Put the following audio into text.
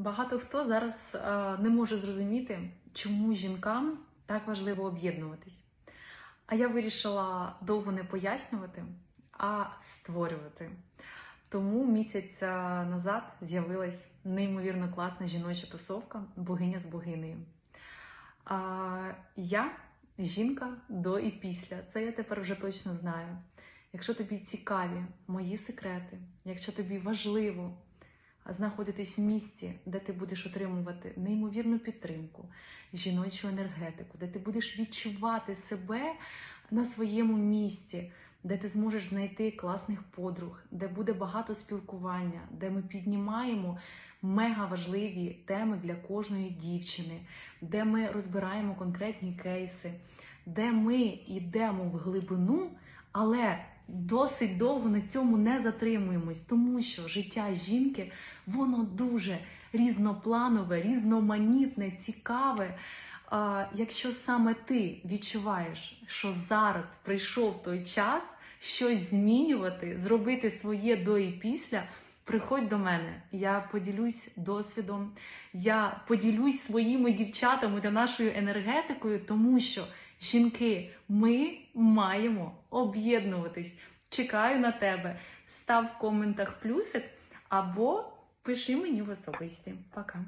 Багато хто зараз е, не може зрозуміти, чому жінкам так важливо об'єднуватись. А я вирішила довго не пояснювати, а створювати. Тому місяць е, назад з'явилась неймовірно класна жіноча тусовка богиня з богинею. Я жінка до і після. Це я тепер вже точно знаю. Якщо тобі цікаві мої секрети, якщо тобі важливо знаходитись в місці, де ти будеш отримувати неймовірну підтримку, жіночу енергетику, де ти будеш відчувати себе на своєму місці, де ти зможеш знайти класних подруг, де буде багато спілкування, де ми піднімаємо мега важливі теми для кожної дівчини, де ми розбираємо конкретні кейси, де ми йдемо в глибину, але досить довго на цьому не затримуємось, тому що життя жінки воно дуже різнопланове, різноманітне, цікаве. Якщо саме ти відчуваєш, що зараз прийшов той час щось змінювати, зробити своє до і після. Приходь до мене, я поділюсь досвідом, я поділюсь своїми дівчатами та нашою енергетикою, тому що жінки, ми маємо об'єднуватись. Чекаю на тебе. Став в коментах плюсик або пиши мені в особисті. Пока.